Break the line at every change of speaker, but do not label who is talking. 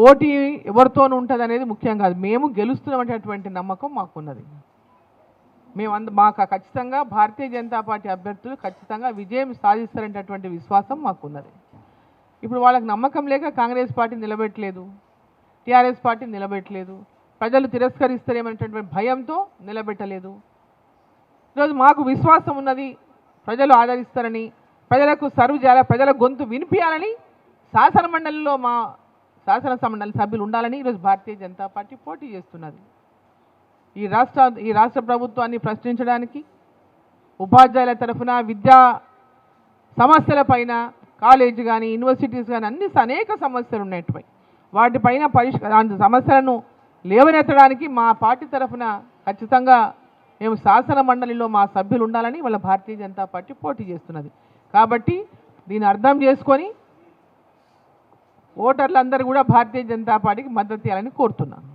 పోటీ ఎవరితోనూ ఉంటుంది అనేది ముఖ్యం కాదు. మేము గెలుస్తున్నటువంటి నమ్మకం మాకున్నది. మేము అంద మాకు ఖచ్చితంగా భారతీయ జనతా పార్టీ అభ్యర్థులు ఖచ్చితంగా విజయం సాధిస్తారనేటటువంటి విశ్వాసం మాకున్నది. ఇప్పుడు వాళ్ళకి నమ్మకం లేక కాంగ్రెస్ పార్టీ నిలబెట్టలేదు. టీఆర్ఎస్ పార్టీ నిలబెట్టలేదు. ప్రజలు తిరస్కరిస్తారేమనేటటువంటి భయంతో నిలబెట్టలేదు. ఈరోజు మాకు విశ్వాసం ఉన్నది ప్రజలు ఆదరిస్తారని ప్రజలకు సర్వ్ చేయాలి ప్రజల గొంతు వినిపించాలని శాసనమండలిలో మా శాసనసమండలి సభ్యులు ఉండాలని ఈరోజు భారతీయ జనతా పార్టీ పోటీ చేస్తున్నది. ఈ రాష్ట్ర ఈ రాష్ట్ర ప్రభుత్వాన్ని ప్రశ్నించడానికి ఉపాధ్యాయుల తరఫున విద్యా సమస్యలపైన కాలేజ్ కానీ యూనివర్సిటీస్ కానీ అన్ని అనేక సమస్యలు ఉన్నట్టుపై వాటిపైన పరిష్కార సమస్యలను లేవనెత్తడానికి మా పార్టీ తరఫున ఖచ్చితంగా మేము శాసన మండలిలో మా సభ్యులు ఉండాలని వాళ్ళ భారతీయ జనతా పార్టీ పోటీ చేస్తున్నది. కాబట్టి దీన్ని అర్థం చేసుకొని ఓటర్లందరూ కూడా భారతీయ జనతా పార్టీకి మద్దతు ఇవ్వాలని కోరుతున్నాను.